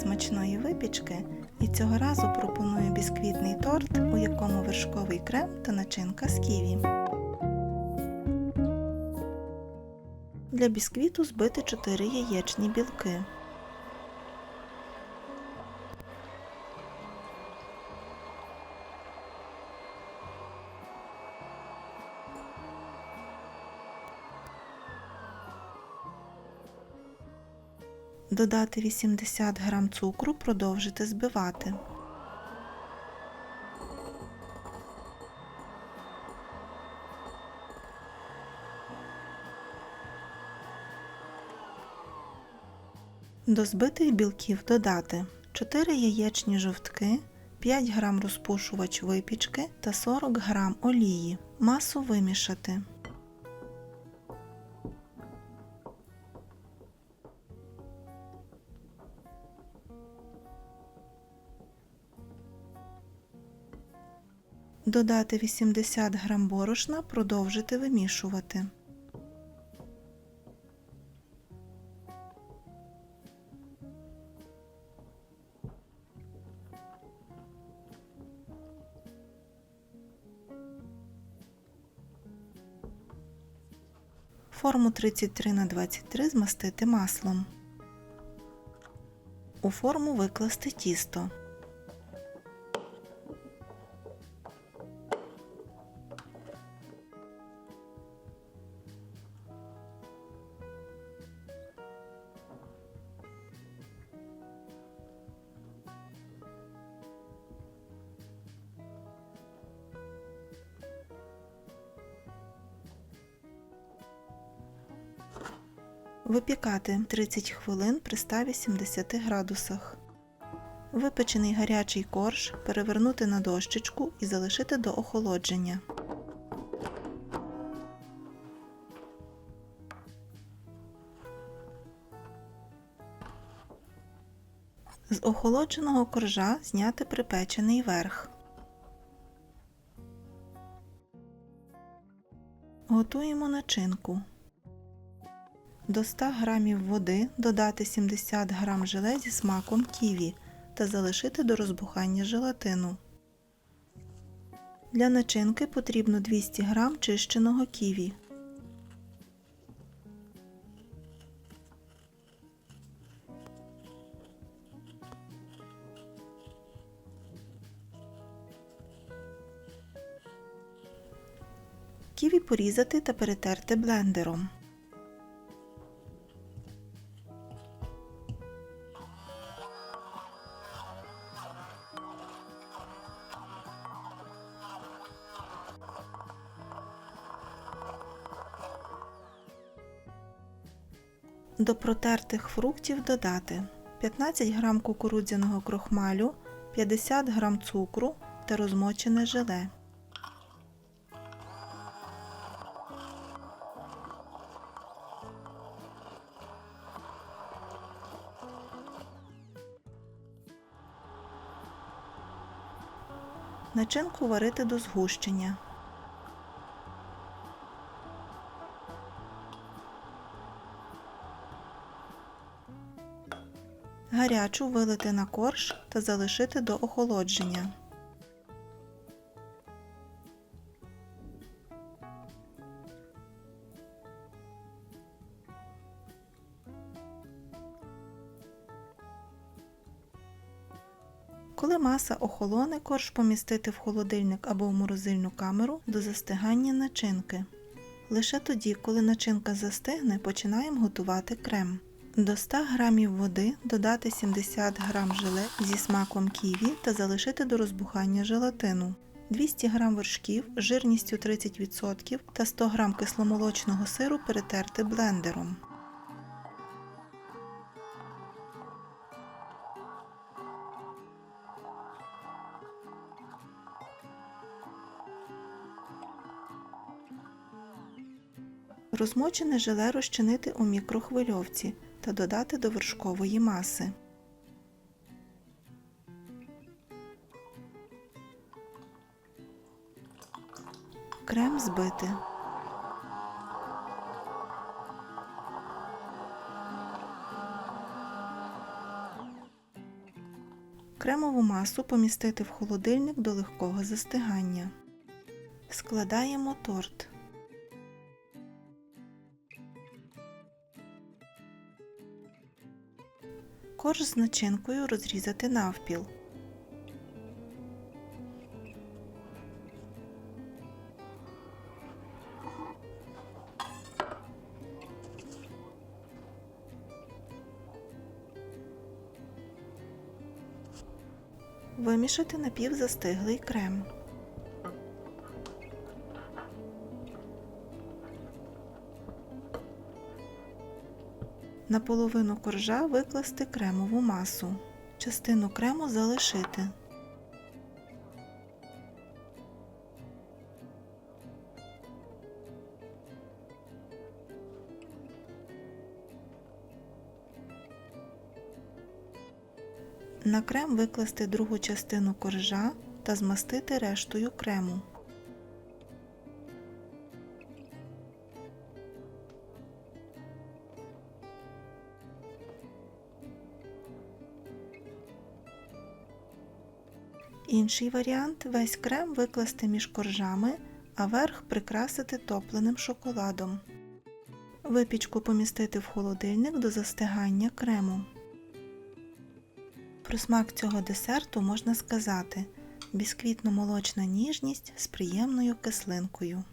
смачної випічки і цього разу пропоную бісквітний торт, у якому вершковий крем та начинка з ківі. Для бісквіту збити 4 яєчні білки. Додати 80 г цукру, продовжити збивати. До збитих білків додати 4 яєчні жовтки, 5 г розпушувач випічки та 40 г олії. Масу вимішати. Додати 80 г борошна, продовжити вимішувати. Форму 33 на 23 змастити маслом. У форму викласти тісто. Випікати 30 хвилин при 180 градусах. Випечений гарячий корж перевернути на дощечку і залишити до охолодження. З охолодженого коржа зняти припечений верх. Готуємо начинку. До 100 г води додати 70 г желе зі смаком ківі та залишити до розбухання желатину. Для начинки потрібно 200 г чищеного ківі. Ківі порізати та перетерти блендером. До протертих фруктів додати 15 г кукурудзяного крохмалю, 50 г цукру та розмочене желе. Начинку варити до згущення. Гарячу вилити на корж та залишити до охолодження. Коли маса охолоне, корж помістити в холодильник або в морозильну камеру до застигання начинки. Лише тоді, коли начинка застигне, починаємо готувати крем. До 100 г води додати 70 г желе зі смаком ківі та залишити до розбухання желатину. 200 г вершків жирністю 30% та 100 г кисломолочного сиру перетерти блендером. Розмочене желе розчинити у мікрохвильовці та додати до вершкової маси. Крем збити. Кремову масу помістити в холодильник до легкого застигання. Складаємо торт. Корж з начинкою розрізати навпіл. Вимішати напівзастиглий крем. На половину коржа викласти кремову масу. Частину крему залишити. На крем викласти другу частину коржа та змастити рештою крему. Інший варіант весь крем викласти між коржами, а верх прикрасити топленим шоколадом. Випічку помістити в холодильник до застигання крему. Про смак цього десерту можна сказати бісквітно-молочна ніжність з приємною кислинкою.